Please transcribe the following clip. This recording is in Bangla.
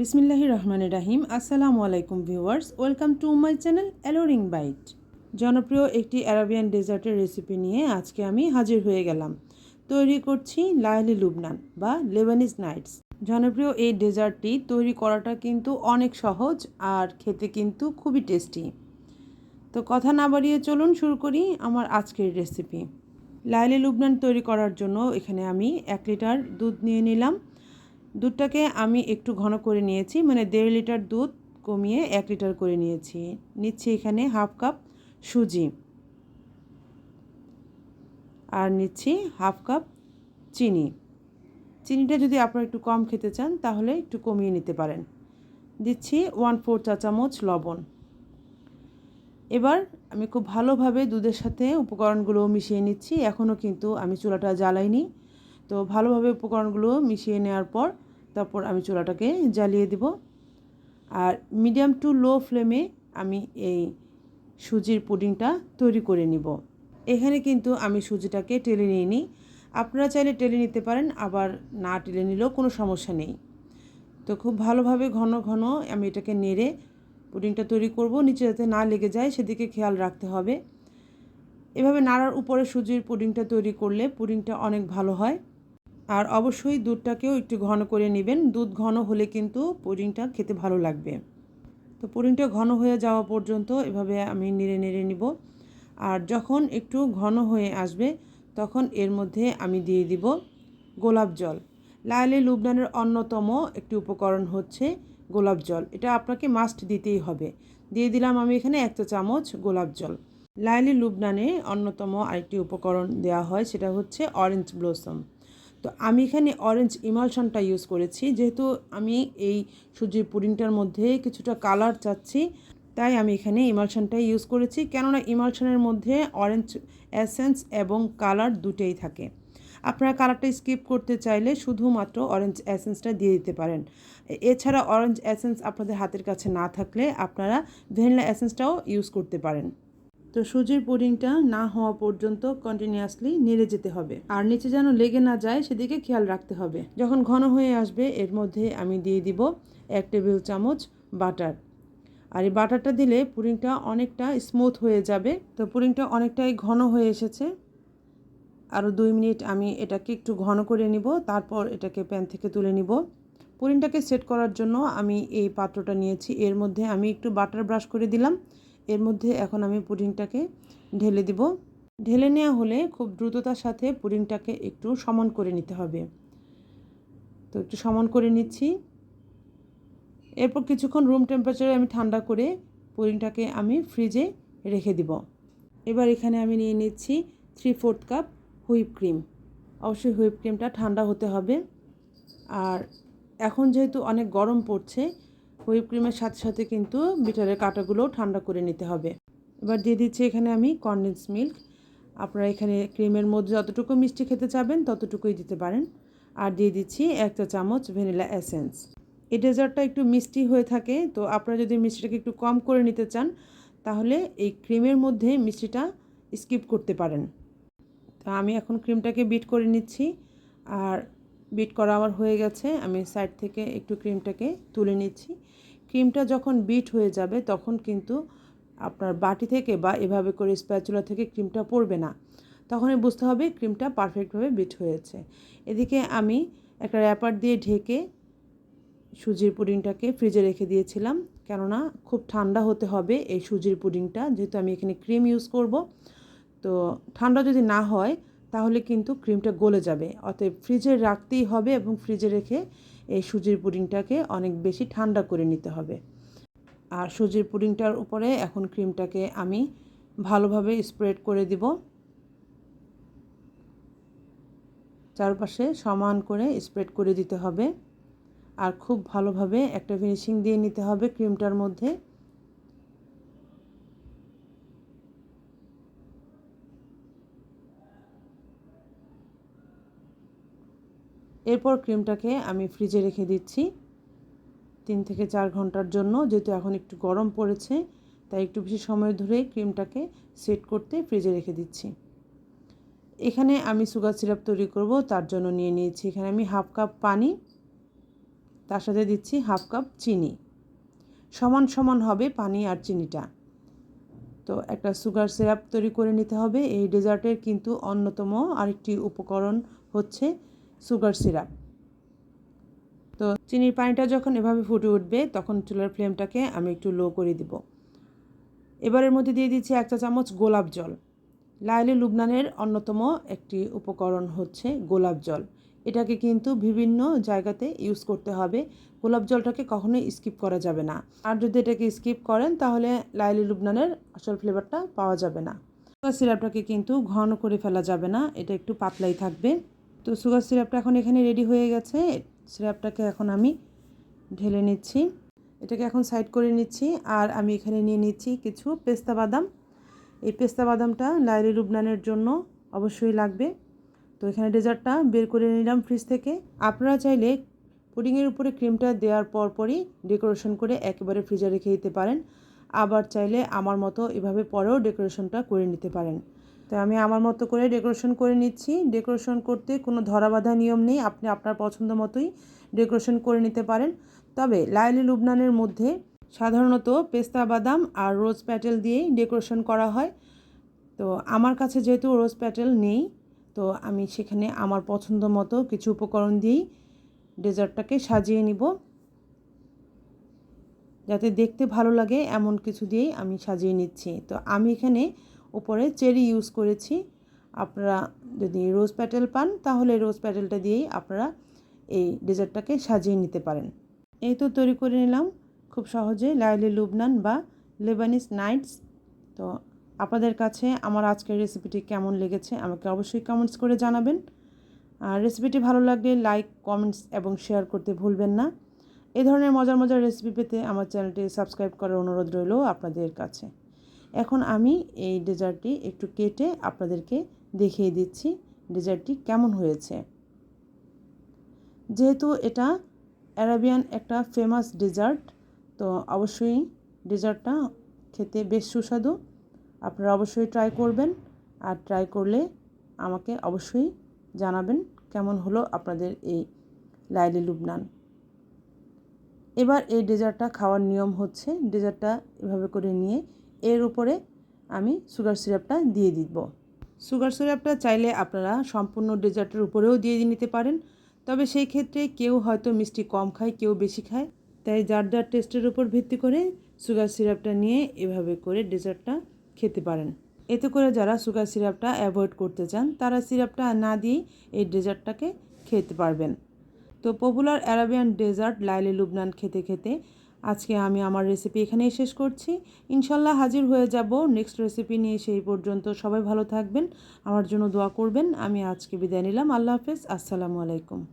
বিসমিল্লাহির রহমানির রাহিম। আসসালামু আলাইকুম viewers, welcome to my channel alluring bite. জনপ্রিয় একটি অ্যারাবিয়ান ডেজার্টের রেসিপি নিয়ে আজকে আমি হাজির হয়ে গেলাম। তৈরি করছি লায়লি লুবনান বা লেবানিজ নাইটস। জনপ্রিয় এই ডেজার্টটি তৈরি করাটা কিন্তু অনেক সহজ আর খেতে কিন্তু খুবই টেস্টি। তো কথা না বাড়িয়ে চলুন শুরু করি আমার আজকের রেসিপি। লাইলি লুবনান তৈরি করার জন্য এখানে আমি এক লিটার দুধ নিয়ে নিলাম। দুধটাকে আমি একটু ঘন করে নিয়েছি মানে দেড় লিটার দুধ কমিয়ে এক লিটার করে নিয়েছি। নিচ্ছি এখানে হাফ কাপ সুজি। আর নিচ্ছি হাফ কাপ চিনি। চিনিটা যদি আপনারা একটু কম খেতে চান, তাহলে একটু কমিয়ে নিতে পারেন। দিচ্ছি ওয়ান ফোর চা চামচ লবণ। এবার আমি খুব ভালোভাবে দুধের সাথে উপকরণগুলো মিশিয়ে নিচ্ছি। এখনও কিন্তু আমি চুলাটা জ্বালাইনি। তো ভালোভাবে উপকরণগুলো মিশিয়ে নেওয়ার পর তারপর আমি চুলাটাকে জ্বালিয়ে দিব। আর মিডিয়াম টু লো ফ্লেমে আমি এই সুজির পুডিংটা তৈরি করে নিব। এখানে কিন্তু আমি সুজিটাকে টেলে নিইনি। আপনারা চাইলে টেলে নিতে পারেন, আবার না টেলে নিলেও কোনো সমস্যা নেই। তো খুব ভালোভাবে ঘন ঘন আমি এটাকে নেড়ে পুডিংটা তৈরি করব। নিচে যাতে না লেগে যায়, সেদিকে খেয়াল রাখতে হবে। এভাবে নাড়ার উপরে সুজির পুডিংটা তৈরি করলে পুডিংটা অনেক ভালো হয়। আর অবশ্যই দুধটাকেও একটু ঘন করে নেবেন। দুধ ঘন হলে কিন্তু পুডিংটা খেতে ভালো লাগবে। তো পুডিংটা ঘন হয়ে যাওয়া পর্যন্ত এভাবে আমি নেড়ে নেড়ে নিব। আর যখন একটু ঘন হয়ে আসবে, তখন এর মধ্যে আমি দিয়ে দিব গোলাপ জল। লাইলে লুবনানের অন্যতম একটি উপকরণ হচ্ছে গোলাপ জল। এটা আপনাকে মাস্ট দিতেই হবে। দিয়ে দিলাম আমি এখানে এক চা চামচ গোলাপ জল। লাইলি লুবনানে অন্যতম আরেকটি উপকরণ দেওয়া হয়, সেটা হচ্ছে অরেঞ্জ ব্লসম। তো আমি এখানে অরেঞ্জ ইমালশনটা ইউজ করেছি। যেহেতু আমি এই সুজির পুডিংটার মধ্যে কিছুটা কালার চাচ্ছি, তাই আমি এখানে ইমালশনটাই ইউজ করেছি। কেননা ইমালশনের মধ্যে অরেঞ্জ অ্যাসেন্স এবং কালার দুটেই থাকে। আপনারা কালারটা স্কিপ করতে চাইলে শুধুমাত্র অরেঞ্জ অ্যাসেন্সটা দিয়ে দিতে পারেন। এছাড়া অরেঞ্জ অ্যাসেন্স আপনাদের হাতের কাছে না থাকলে আপনারা ভ্যানিলা অ্যাসেন্সটাও ইউজ করতে পারেন। তো সুজির পুডিংটা না হওয়া পর্যন্ত কন্টিনিউয়াসলি নেড়ে যেতে হবে। আর নিচে যেন লেগে না যায়, সেদিকে খেয়াল রাখতে হবে। যখন ঘন হয়ে আসবে, এর মধ্যে আমি দিয়ে দিব এক টেবিল চামচ বাটার। আর এই বাটারটা দিলে পুডিংটা অনেকটা স্মুথ হয়ে যাবে। তো পুডিংটা অনেকটাই ঘন হয়ে এসেছে। আরও দুই মিনিট আমি এটাকে একটু ঘন করে নিব, তারপর এটাকে প্যান থেকে তুলে নিব। পুডিংটাকে সেট করার জন্য আমি এই পাত্রটা নিয়েছি। এর মধ্যে আমি একটু বাটার ব্রাশ করে দিলাম। এর মধ্যে এখন আমি পুডিংটাকে ঢেলে দিব। ঢেলে নেওয়া হলে খুব দ্রুততার সাথে পুডিংটাকে একটু সমান করে নিতে হবে। তো একটু সমান করে নিচ্ছি। এরপর কিছুক্ষণ রুম টেম্পারেচারে আমি ঠান্ডা করে পুডিংটাকে আমি ফ্রিজে রেখে দিব। এবার এখানে আমি নিয়ে নিচ্ছি three fourth cup whip cream অবশ্যই হুইপ ক্রিমটা ঠান্ডা হতে হবে। আর এখন যেহেতু অনেক গরম পড়ছে হুইপ ক্রিমের সাথে সাথে কিন্তু বিটারের কাঁটাগুলোও ঠান্ডা করে নিতে হবে। এবার দিয়ে দিচ্ছি এখানে আমি কনডেন্স মিল্ক আপনারা এখানে ক্রিমের মধ্যে যতটুকু মিষ্টি খেতে চাবেন ততটুকুই দিতে পারেন। আর দিয়ে দিচ্ছি এক চা চামচ ভ্যানিলা এসেন্স। এই ডেজার্টটা একটু মিষ্টি হয়ে থাকে, তো আপনারা যদি মিষ্টিটাকে একটু কম করে নিতে চান, তাহলে এই ক্রিমের মধ্যে মিষ্টিটা স্কিপ করতে পারেন। তো আমি এখন ক্রিমটাকে বিট করে নিচ্ছি। আর বিট করা আমার হয়ে গেছে। আমি সাইড থেকে একটু ক্রিমটাকে তুলে নিচ্ছি। ক্রিমটা যখন বিট হয়ে যাবে, তখন কিন্তু আপনার বাটি থেকে বা এভাবে করে স্প্যাচুলা থেকে ক্রিমটা পড়বে না। তখনই বুঝতে হবে ক্রিমটা পারফেক্টভাবে বিট হয়েছে। এদিকে আমি একটা র্যাপার দিয়ে ঢেকে সুজির পুডিংটাকে ফ্রিজে রেখে দিয়েছিলাম। কেননা খুব ঠান্ডা হতে হবে এই সুজির পুডিংটা। যেহেতু আমি এখানে ক্রিম ইউজ করব, তো ঠান্ডা যদি না হয় তাহলে কিন্তু ক্রিমটা গলে যাবে। অতএব ফ্রিজে রাখতেই হবে এবং ফ্রিজে রেখে এই সুজির পুডিংটাকে অনেক বেশি ঠান্ডা করে নিতে হবে। আর সুজির পুডিংটার উপরে এখন ক্রিমটাকে আমি ভালোভাবে স্প্রেড করে দিব। চারপাশে সমান করে স্প্রেড করে দিতে হবে। আর খুব ভালোভাবে একটা ফিনিশিং দিয়ে নিতে হবে ক্রিমটার মধ্যে। এরপর ক্রিমটাকে আমি ফ্রিজে রেখে দিচ্ছি। তিন থেকে চার ঘণ্টার জন্য, যেহেতু এখন একটু গরম পড়েছে, তাই একটু বেশি সময় ধরে ক্রিমটাকে সেট করতে ফ্রিজে রেখে দিচ্ছি। এখানে আমি সুগার সিরাপ তৈরি করব, তার জন্য নিয়ে নিয়েছি এখানে আমি হাফ কাপ পানি, তার সাথে দিচ্ছি হাফ কাপ চিনি। সমান সমান হবে পানি আর চিনিটা। তো একটা সুগার সিরাপ তৈরি করে নিতে হবে। এই ডেজার্টের কিন্তু অন্যতম আরেকটি উপকরণ হচ্ছে সুগার সিরাপ। তো চিনির পানিটা যখন এভাবে ফুটে উঠবে, তখন চুলার ফ্লেমটাকে আমি একটু লো করে দিব। এবারের মধ্যে দিয়ে দিচ্ছি এক চা চামচ গোলাপ জল। লাইলি লুবনানের অন্যতম একটি উপকরণ হচ্ছে গোলাপ জল। এটাকে কিন্তু বিভিন্ন জায়গাতে ইউজ করতে হবে। গোলাপ জলটাকে কখনোই স্কিপ করা যাবে না। আর যদি এটাকে স্কিপ করেন, তাহলে লাইলি লুবনানের আসল ফ্লেভারটা পাওয়া যাবে না। সিরাপটাকে কিন্তু ঘন করে ফেলা যাবে না। এটা একটু পাতলাই থাকবে। তো সুগার সিরাপটা এখন এখানে রেডি হয়ে গেছে। সিরাপটাকে এখন আমি ঢেলে নিচ্ছি। এটাকে এখন সাইড করে নিচ্ছি আর আমি এখানে নিয়ে নিচ্ছি কিছু পেস্তা বাদাম। এই পেস্তা বাদামটা লাইলি লুবনানের জন্য অবশ্যই লাগবে। তো এখানে ডেজার্টটা বের করে নিলাম ফ্রিজ থেকে। আপনারা চাইলে পুডিংয়ের উপরে ক্রিমটা দেওয়ার পরপরই ডেকোরেশন করে একেবারে ফ্রিজে রেখে দিতে পারেন। আবার চাইলে আমার মতো এভাবে পরেও ডেকোরেশনটা করে নিতে পারেন। তো আমি আমার মতো করে ডেকোরেশন করে নিচ্ছি। ডেকোরেশন করতে কোনো ধরা বাঁধা নিয়ম নেই। আপনি আপনার পছন্দ মতোই ডেকোরেশন করে নিতে পারেন। তবে লাইলি লুবনানের মধ্যে সাধারণত পেস্তা বাদাম আর রোজ প্যাটেল দিয়েই ডেকোরেশন করা হয়। তো আমার কাছে যেহেতু রোজ প্যাটেল নেই, তো আমি সেখানে আমার পছন্দ মতো কিছু উপকরণ দিয়েই ডেজার্টটাকে সাজিয়ে নিব। যাতে দেখতে ভালো লাগে এমন কিছু দিয়েই আমি সাজিয়ে নিচ্ছি। তো আমি এখানে উপরে চেরি ইউজ করেছি। আপনারা যদি রোজ প্যাটেল পান, তাহলে রোজ প্যাটেলটা দিয়েই আপনারা এই ডেজার্টটাকে সাজিয়ে নিতে পারেন। এই তো তৈরি করে নিলাম। খুব সহজে লাইলি লুবনান বা লেবানিস নাইটস। তো আপনাদের কাছে আমার আজকের রেসিপিটি কেমন লেগেছে, আমাকে অবশ্যই কমেন্টস করে জানাবেন। আর রেসিপিটি ভালো লাগলে লাইক, কমেন্টস এবং শেয়ার করতে ভুলবেন না। এ ধরনের মজার মজার রেসিপি পেতে আমার চ্যানেলটি সাবস্ক্রাইব করার অনুরোধ রইল আপনাদের কাছে। এখন আমি এই ডেজার্টটি একটু কেটে আপনাদেরকে দেখিয়ে দিচ্ছি ডেজার্টটি কেমন হয়েছে। যেহেতু এটা অ্যারাবিয়ান একটা ফেমাস ডেজার্ট, তো অবশ্যই ডেজার্টটা খেতে বেশ সুস্বাদু। আপনারা অবশ্যই ট্রাই করবেন আর ট্রাই করলে আমাকে অবশ্যই জানাবেন কেমন হলো আপনাদের এই লাইলি লুবনান। এবার এই ডেজার্টটা খাওয়ার নিয়ম হচ্ছে ডেজার্টটা এভাবে করে নিয়ে এর উপরে আমি সুগার সিরাপটা দিয়ে দিব। সুগার সিরাপটা চাইলে আপনারা সম্পূর্ণ ডেজার্টের উপরেও দিয়ে নিতে পারেন, তবে সেই ক্ষেত্রে কেউ হয়তো মিষ্টি কম খায়, কেউ বেশি খায়। তাই যার যার টেস্টের উপর ভিত্তি করে সুগার সিরাপটা নিয়ে এভাবে করে ডেজার্টটা খেতে পারেন। এতে করে যারা সুগার সিরাপটা অ্যাভয়েড করতে চান, তারা সিরাপটা না দিয়েই এই ডেজার্টটাকে খেতে পারবেন। তো popular Arabian dessert Layali Lubnan খেতে খেতে আজকে আমি আমার রেসিপি এখানেই শেষ করছি। ইনশাল্লাহ হাজির হয়ে যাব নেক্সট রেসিপি নিয়ে সেই পর্যন্ত। সবাই ভালো থাকবেন, আমার জন্য দোয়া করবেন। আমি আজকে বিদায় নিলাম। আল্লাহ হাফেজ। আসসালামু আলাইকুম।